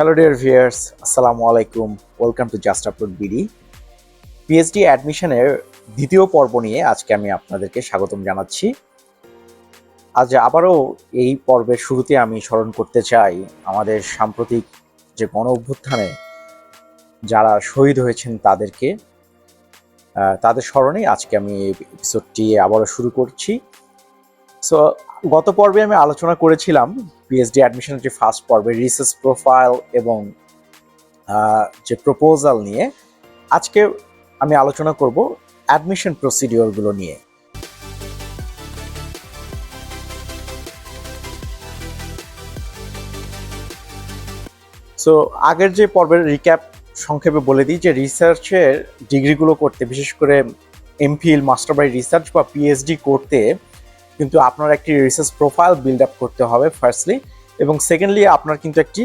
Hello dear viewers আসসালামু আলাইকুম welcome to just upload BD PhD অ্যাডমিশনের দ্বিতীয় পর্ব নিয়ে আজকে আমি আপনাদেরকে স্বাগতম জানাচ্ছি। আজ আবারও এই পর্বের শুরুতে আমি স্মরণ করতে চাই আমাদের সাম্প্রতিক যে গণ অভ্যুত্থানে যারা শহীদ হয়েছেন তাদেরকে। তাদের স্মরণে আজকে আমি এপিসোডটি আবারও শুরু করছি। সো গত পর্বে আমি আলোচনা করেছিলাম পিএইচডি অ্যাডমিশনের যে ফার্স্ট পর্বে রিসার্চ প্রোফাইল এবং যে প্রপোজাল নিয়ে। আজকে আমি আলোচনা করব অ্যাডমিশন প্রসিডিওরগুলো নিয়ে। সো আগের যে পর্বের রিক্যাপ সংক্ষেপে বলে দিই যে রিসার্চের ডিগ্রিগুলো করতে, বিশেষ করে এমফিল মাস্টার বাই রিসার্চ বা পিএইচডি করতে কিন্তু আপনার একটি রিসার্চ প্রোফাইল বিল্ড আপ করতে হবে ফার্স্টলি এবং সেকেন্ডলি আপনার কিন্তু একটি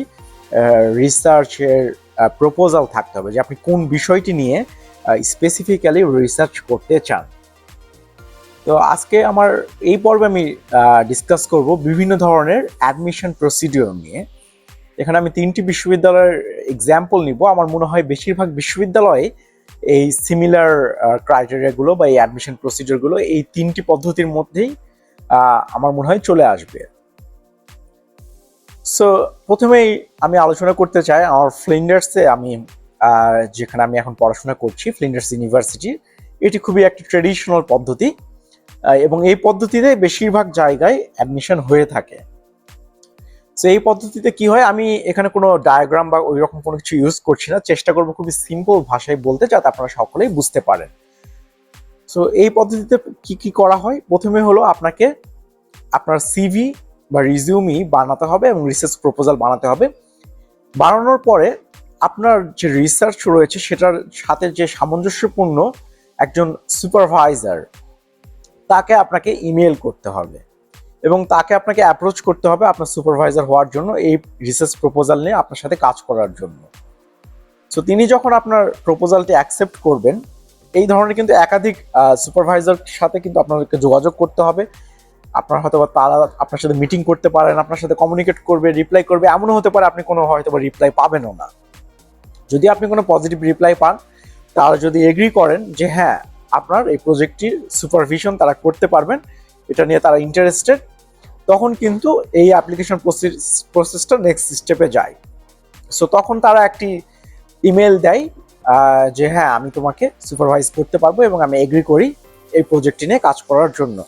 রিসার্চের প্রপোজাল থাকতে হবে যে আপনি কোন বিষয়টি নিয়ে স্পেসিফিক্যালি রিসার্চ করতে চান। তো আজকে আমার এই পর্বে আমি ডিসকাস করব বিভিন্ন ধরনের অ্যাডমিশন প্রসিডিওর নিয়ে। এখানে আমি তিনটি বিশ্ববিদ্যালয়ের এক্সাম্পল নিব। আমার মনে হয় বেশিরভাগ বিশ্ববিদ্যালয়ে এই সিমিলার ক্রাইটেরিয়াগুলো বা এই অ্যাডমিশন প্রসিডিওরগুলো এই তিনটি পদ্ধতির মধ্যেই আমার মনে হয় চলে আসবে। সো প্রথমেই আমি আলোচনা করতে চাই আমার ফ্লিন্ডার্সে আমি যেখানে আমি এখন পড়াশোনা করছি, ফ্লিন্ডার্স ইউনিভার্সিটি। এটি খুবই একটি ট্রেডিশনাল পদ্ধতি এবং এই পদ্ধতিতে বেশিরভাগ জায়গায় অ্যাডমিশন হয়ে থাকে। তো এই পদ্ধতিতে কি হয়, আমি এখানে কোনো ডায়াগ্রাম বা ওই রকম কোনো কিছু ইউজ করছি না। চেষ্টা করব খুবই সিম্পল ভাষায় বলতে, যাতে আপনারা সকলেই বুঝতে পারেন। সো এই পদ্ধতিতে কি কি করা হয়? প্রথমে হলো আপনাকে আপনার সিভি বা রিজিউমি বানাতে হবে এবং রিসার্চ প্রপোজাল বানাতে হবে। বানানোর পরে আপনার যে রিসার্চ রয়েছে সেটার সাথে যে সামঞ্জস্যপূর্ণ একজন সুপারভাইজার তাকে আপনাকে ইমেল করতে হবে এবং তাকে আপনাকে অ্যাপ্রোচ করতে হবে আপনার সুপারভাইজার হওয়ার জন্য এই রিসার্চ প্রপোজাল নিয়ে আপনার সাথে কাজ করার জন্য। সো তিনি যখন আপনার প্রপোজালটি অ্যাকসেপ্ট করবেন এই ধরনের কিন্তু একাধিক সুপারভাইজার সাথে কিন্তু আপনাদেরকে যোগাযোগ করতে হবে। আপনার হয়তো বা তারা আপনার সাথে মিটিং করতে পারেন, আপনার সাথে কমিউনিকেট করবে রিপ্লাই করবে, এমনও হতে পারে আপনি কোনো হয়তো বা রিপ্লাই পাবেনও না। যদি আপনি কোনো পজিটিভ রিপ্লাই পান, তারা যদি এগ্রি করেন যে হ্যাঁ আপনার এই প্রজেক্টটির সুপারভিশন তারা করতে পারবেন, এটা নিয়ে তারা ইন্টারেস্টেড তখন কিন্তু এই অ্যাপ্লিকেশন প্রসেসটা নেক্সট স্টেপে যায়। সো তখন তারা একটি ইমেল দেয় যে হ্যাঁ আমি তোমাকে সুপারভাইজ করতে পারব এবং আমি এগ্রি করি এই প্রজেক্টটি নিয়ে কাজ করার জন্য।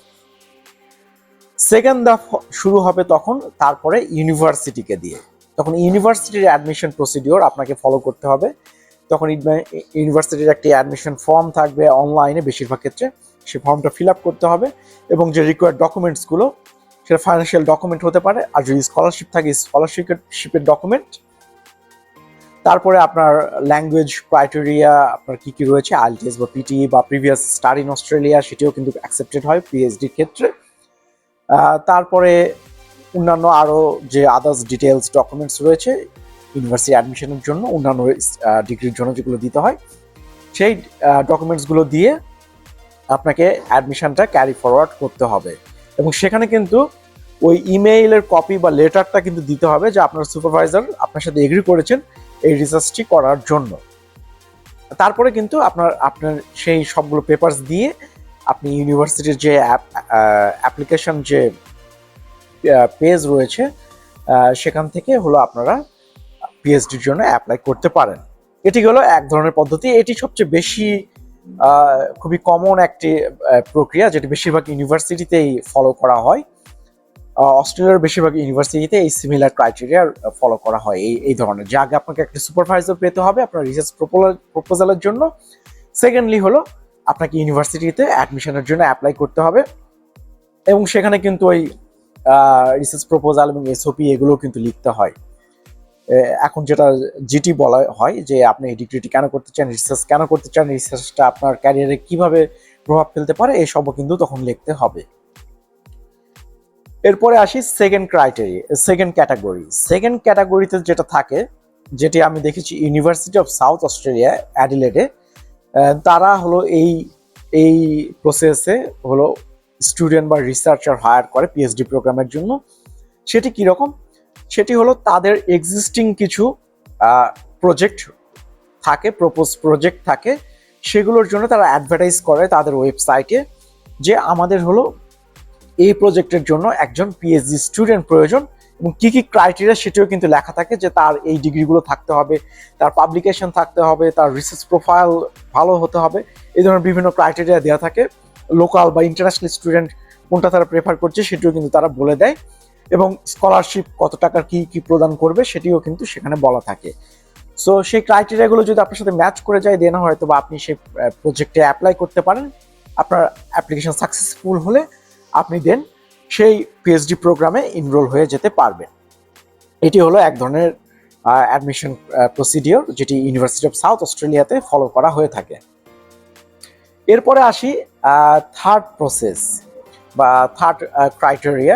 সেকেন্ড হ- শুরু হবে তখন, তারপরে ইউনিভার্সিটিকে দিয়ে। তখন ইউনিভার্সিটির অ্যাডমিশন প্রসিডিওর আপনাকে ফলো করতে হবে। তখন ইউনিভার্সিটির একটি অ্যাডমিশন ফর্ম থাকবে অনলাইনে বেশিরভাগ ক্ষেত্রে। সে ফর্মটা ফিল আপ করতে হবে এবং যে রিকোয়ার্ড ডকুমেন্টসগুলো সেটা ফাইন্যান্সিয়াল ডকুমেন্ট হতে পারে, আর যদি স্কলারশিপ থাকে স্কলারশিপের ডকুমেন্ট তারপরে আপনার ল্যাঙ্গুয়েজ ক্রাইটেরিয়া আপনার কি কি রয়েছে আইএলটিএস বা পিটি বা প্রিভিয়াস স্টাডি ইন অস্ট্রেলিয়া সেটিও কিন্তু অ্যাকসেপ্টেড হয় পিএইচডির ক্ষেত্রে। তারপরে অন্যান্য আরও যে আদার্স ডিটেলস ডকুমেন্টস রয়েছে ইউনিভার্সিটি অ্যাডমিশনের জন্য, অন্যান্য ডিগ্রির জন্য যেগুলো দিতে হয়, সেই ডকুমেন্টসগুলো দিয়ে আপনাকে অ্যাডমিশনটা ক্যারি ফরওয়ার্ড করতে হবে। এবং সেখানে কিন্তু ওই ইমেইলের কপি বা লেটারটা কিন্তু দিতে হবে যে আপনার সুপারভাইজার আপনার সাথে এগ্রি করেছেন এই রিসার্চটি করার জন্য। তারপরে কিন্তু আপনার আপনার সেই সবগুলো পেপারস দিয়ে আপনি ইউনিভার্সিটির যে অ্যাপ্লিকেশন যে পেজ রয়েছে সেখান থেকে হলো আপনারা পিএইচডির জন্য অ্যাপ্লাই করতে পারেন। এটি হলো এক ধরনের পদ্ধতি। এটি সবচেয়ে বেশি খুবই কমন একটি প্রক্রিয়া যেটি বেশিরভাগ ইউনিভার্সিটিতেই ফলো করা হয়। অস্ট্রেলিয়ার বেশিরভাগ ইউনিভার্সিটিতে এই সিমিলার ক্রাইটেরিয়া ফলো করা হয় এই এই ধরনের। যে আগে আপনাকে একটা সুপারভাইজার পেতে হবে আপনার রিসার্চ প্রপোজালের জন্য। সেকেন্ডলি হলো, আপনাকে ইউনিভার্সিটিতে অ্যাডমিশনের জন্য অ্যাপ্লাই করতে হবে। এবং সেখানে কিন্তু ওই রিসার্চ প্রপোজাল এবং এসওপি এগুলো কিন্তু লিখতে হয়। এখন যেটা জিটি বলা হয় যে আপনি এই ডিগ্রিটি কেন করতে চান রিসার্চ কেন করতে চান রিসার্চটা আপনার ক্যারিয়ারে কীভাবে প্রভাব ফেলতে পারে, এসবও কিন্তু তখন লিখতে হবে। এরপরে আসি second criteria second category second ক্যাটাগরিতে যেটা থাকে, যেটি আমি দেখেছি ইউনিভার্সিটি অফ সাউথ অস্ট্রেলিয়া অ্যাডিলেডে তারা হলো এই এই প্রসেসে হলো স্টুডেন্ট বা রিসার্চার হায়ার করে পিএইচডি প্রোগ্রামের জন্য। সেটি কীরকম সেটি হলো তাদের এক্সিস্টিং কিছু প্রজেক্ট থাকে প্রপোজ প্রজেক্ট থাকে, সেগুলোর জন্য তারা অ্যাডভার্টাইজ করে তাদের ওয়েবসাইটে যে আমাদের হলো এই প্রজেক্টের জন্য একজন পিএইচডি স্টুডেন্ট প্রয়োজন এবং কি কি ক্রাইটেরিয়া সেটিও কিন্তু লেখা থাকে যে তার এই ডিগ্রিগুলো থাকতে হবে, তার পাবলিকেশন থাকতে হবে, তার রিসার্চ প্রোফাইল ভালো হতে হবে, এই ধরনের বিভিন্ন ক্রাইটেরিয়া দেওয়া থাকে। লোকাল বা ইন্টারন্যাশনাল স্টুডেন্ট কোনটা তারা প্রেফার করছে সেটিও কিন্তু তারা বলে দেয় এবং স্কলারশিপ কত টাকার কি কি প্রদান করবে সেটিও কিন্তু সেখানে বলা থাকে। সো সেই ক্রাইটেরিয়াগুলো যদি আপনার সাথে ম্যাচ করে যায় দেন হয়তো বা আপনি সেই প্রজেক্টে অ্যাপ্লাই করতে পারেন। আপনার অ্যাপ্লিকেশন সাকসেসফুল হলে আপনি দেন, সেই পিএইচডি প্রোগ্রামে ইনরোল হয়ে যেতে পারবেন। এটি হলো এক ধরনের অ্যাডমিশন প্রসিডিওর যেটি ইউনিভার্সিটি অফ সাউথ অস্ট্রেলিয়াতে ফলো করা হয়ে থাকে। এরপরে আসি থার্ড প্রসেস বা থার্ড ক্রাইটেরিয়া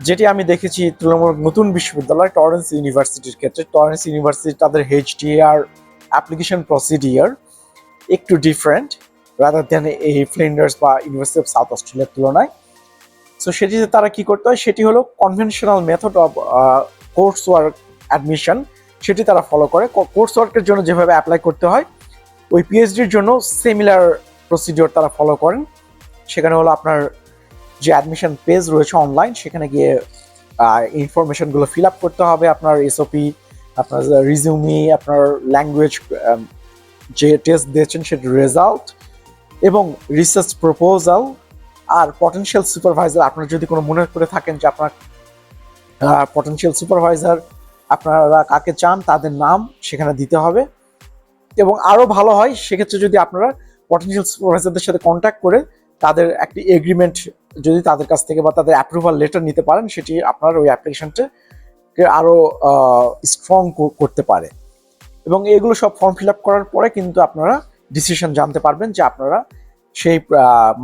যেটি আমি দেখেছি তুলনামূলক নতুন বিশ্ববিদ্যালয় টরেন্স ইউনিভার্সিটির ক্ষেত্রে। টরেন্স ইউনিভার্সিটি তাদের এইচডিআর অ্যাপ্লিকেশন প্রসিডিওর একটু ডিফারেন্ট রাদার দেন এই ফ্লিন্ডার্স বা ইউনিভার্সিটি অফ সাউথ অস্ট্রেলিয়ার তুলনায়। সো সেটিতে তারা কি করতে হয়, সেটি হলো conventional method of course work admission সেটি তারা ফলো করে। কোর্স ওয়ার্কের জন্য যেভাবে অ্যাপ্লাই করতে হয়, ওই পিএইচডির জন্য সিমিলার প্রসিডিওর তারা ফলো করেন। সেখানে হলো আপনার যে অ্যাডমিশন পেজ রয়েছে অনলাইন সেখানে গিয়ে ইনফরমেশনগুলো ফিল আপ করতে হবে আপনার এসওপি আপনার রিজিউমি আপনার ল্যাঙ্গুয়েজ যে টেস্ট দিয়েছেন সেটির রেজাল্ট এবং রিসার্চ প্রপোজাল আর পটেনশিয়াল সুপারভাইজার আপনারা যদি কোনো মনে করে থাকেন যে আপনার পটেনশিয়াল সুপারভাইজার আপনারা কাকে চান, তাদের নাম সেখানে দিতে হবে। এবং আরও ভালো হয়, সেক্ষেত্রে যদি আপনারা পটেনশিয়াল সুপারভাইজারদের সাথে কন্ট্যাক্ট করে তাদের একটি এগ্রিমেন্ট যদি তাদের কাছ থেকে বা তাদের অ্যাপ্রুভাল লেটার নিতে পারেন, সেটি আপনার ওই অ্যাপ্লিকেশনটাকে আরও স্ট্রং করতে পারে। এবং এগুলো সব ফর্ম ফিল আপ করার পরে কিন্তু আপনারা ডিসিশন জানতে পারবেন যে আপনারা সেই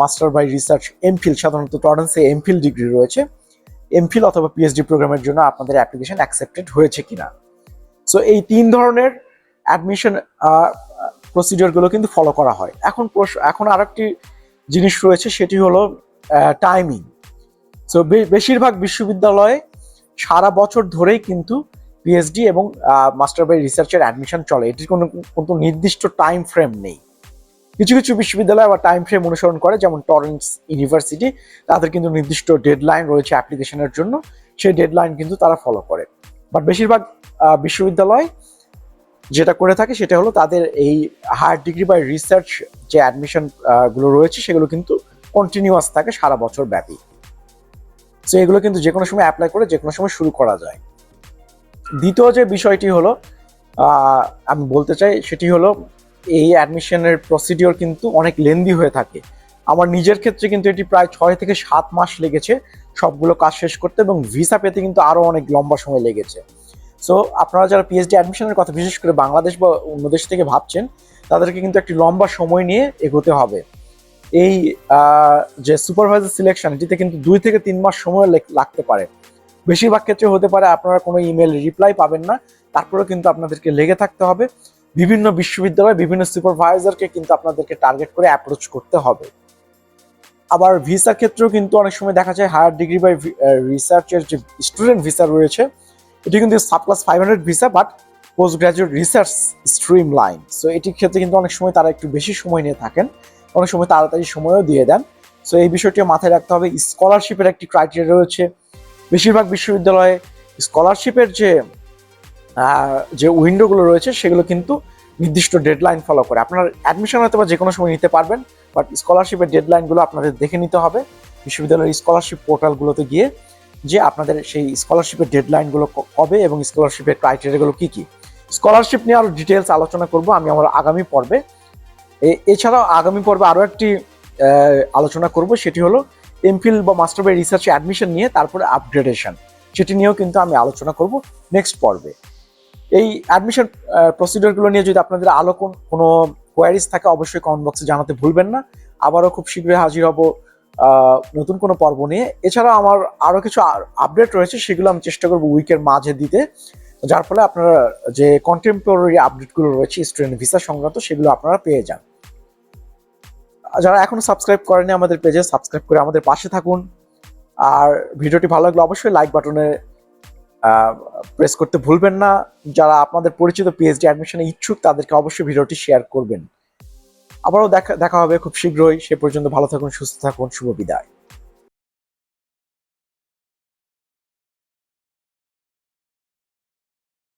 মাস্টার বাই রিসার্চ এমফিল সাধারণত টরেন্সে এমফিল ডিগ্রি রয়েছে। এমফিল অথবা পিএইচডি প্রোগ্রামের জন্য আপনাদের অ্যাপ্লিকেশন অ্যাকসেপ্টেড হয়েছে কিনা। সো এই তিন ধরনের অ্যাডমিশন প্রসিডিওরগুলো কিন্তু ফলো করা হয়। এখন এখন আরেকটি জিনিস রয়েছে, সেটি হলো টাইমিং সো বেশিরভাগ বিশ্ববিদ্যালয়ে সারা বছর ধরেই কিন্তু পিএইচডি এবং মাস্টার বাই রিসার্চের অ্যাডমিশন চলে। এটির কোনো কোনো নির্দিষ্ট টাইম ফ্রেম নেই। কিছু কিছু বিশ্ববিদ্যালয় আবার টাইম ফ্রেম অনুসরণ করে, যেমন টরেন্স ইউনিভার্সিটি তাদের কিন্তু নির্দিষ্ট ডেডলাইন রয়েছে অ্যাপ্লিকেশনের জন্য। সেই ডেডলাইন কিন্তু তারা ফলো করে। বাট বেশিরভাগ বিশ্ববিদ্যালয় যেটা করে থাকে সেটা হলো তাদের এই হায়ার ডিগ্রি বা রিসার্চ যে অ্যাডমিশনগুলো রয়েছে, সেগুলো কিন্তু কন্টিনিউয়াস থাকে সারা বছর ব্যাপী। সো এগুলো কিন্তু যে কোনো সময় অ্যাপ্লাই করে যে কোনো সময় শুরু করা যায়। দ্বিতীয় যে বিষয়টি হলো আমি বলতে চাই, সেটি হলো এই অ্যাডমিশনের প্রসিডিওর কিন্তু অনেক লেন্দি হয়ে থাকে। আমার নিজের ক্ষেত্রে কিন্তু এটি প্রায় ছয় থেকে সাত মাস লেগেছে সবগুলো কাজ শেষ করতে এবং ভিসা পেতে কিন্তু আরও অনেক লম্বা সময় লেগেছে। সো আপনারা যারা পিএইচডি অ্যাডমিশনের কথা বিশেষ করে বাংলাদেশ বা অন্য দেশ থেকে ভাবছেন, তাদেরকে কিন্তু একটি লম্বা সময় নিয়ে এগোতে হবে। এই যে সুপারভাইজার সিলেকশন এটিতে কিন্তু দুই থেকে তিন মাস সময় লাগতে পারে। বেশিরভাগ ক্ষেত্রে হতে পারে আপনারা কোনো ইমেল রিপ্লাই পাবেন না, তারপরেও কিন্তু আপনাদেরকে লেগে থাকতে হবে। বিভিন্ন বিশ্ববিদ্যালয় বিভিন্ন সুপারভাইজারকে কিন্তু আপনাদেরকে টার্গেট করে অ্যাপ্রোচ করতে হবে। আবার ভিসার ক্ষেত্রেও কিন্তু অনেক সময় দেখা যায় হায়ার ডিগ্রি বাই রিসার্চের যে স্টুডেন্ট ভিসা রয়েছে, এটি কিন্তু subclass five hundred visa but postgraduate research stream line so এটির ক্ষেত্রে কিন্তু অনেক সময় তারা একটু বেশি সময় নিয়ে থাকেন, অনেক সময় তাড়াতাড়ি সময়ও দিয়ে দেন। সো এই বিষয়টিও মাথায় রাখতে হবে স্কলারশিপের একটি ক্রাইটেরিয়া রয়েছে। বেশিরভাগ বিশ্ববিদ্যালয়ে স্কলারশিপের যে যে উইন্ডোগুলো রয়েছে, সেগুলো কিন্তু নির্দিষ্ট ডেডলাইন ফলো করে। আপনার অ্যাডমিশন হয়তো বা যে কোনো সময় নিতে পারবেন বাট স্কলারশিপের ডেডলাইনগুলো আপনাদের দেখে নিতে হবে। বিশ্ববিদ্যালয়ের স্কলারশিপ পোর্টালগুলোতে গিয়ে যে আপনাদের সেই স্কলারশিপের ডেডলাইনগুলো কবে এবং স্কলারশিপের ক্রাইটেরিয়াগুলো কী কী। স্কলারশিপ নিয়ে আরও ডিটেলস আলোচনা করব আমি আমার আগামী পর্বে। এছাড়াও আগামী পর্বে আরও একটি আলোচনা করব, সেটি হলো এমফিল বা মাস্টার বাই রিসার্চে অ্যাডমিশন নিয়ে, তারপরে আপগ্রেডেশন সেটি নিয়েও কিন্তু আমি আলোচনা করব নেক্সট পর্বে। এই অ্যাডমিশন প্রসিডিওরগুলো নিয়ে যদি আপনাদের আলো কোনো কোয়ারিজ থাকে, অবশ্যই কমেন্ট বক্সে জানাতে ভুলবেন না। আবারও খুব শীঘ্রই হাজির হব নতুন কোনো পর্ব নিয়ে। এছাড়া আমার আরও কিছু আপডেট রয়েছে, সেগুলো আমি চেষ্টা করব উইকের মাঝে দিতে। যার ফলে আপনারা যে কন্টেম্পোরারি আপডেটগুলো রয়েছে স্টুডেন্ট ভিসা সংক্রান্ত, সেগুলো আপনারা পেয়ে যান। যারা এখনও সাবস্ক্রাইব করেনি আমাদের পেজে সাবস্ক্রাইব করে আমাদের পাশে থাকুন। আর ভিডিওটি ভালো লাগলে অবশ্যই লাইক বাটনে প্রেস করতে ভুলবেন না। যারা আপনাদের পরিচিত পিএইচডি অ্যাডমিশনে ইচ্ছুক, তাদেরকে অবশ্যই ভিডিওটি শেয়ার করবেন। আবারও দেখা দেখা হবে খুব শীঘ্রই। সে পর্যন্ত ভালো থাকুন, সুস্থ থাকুন। শুভ বিদায়।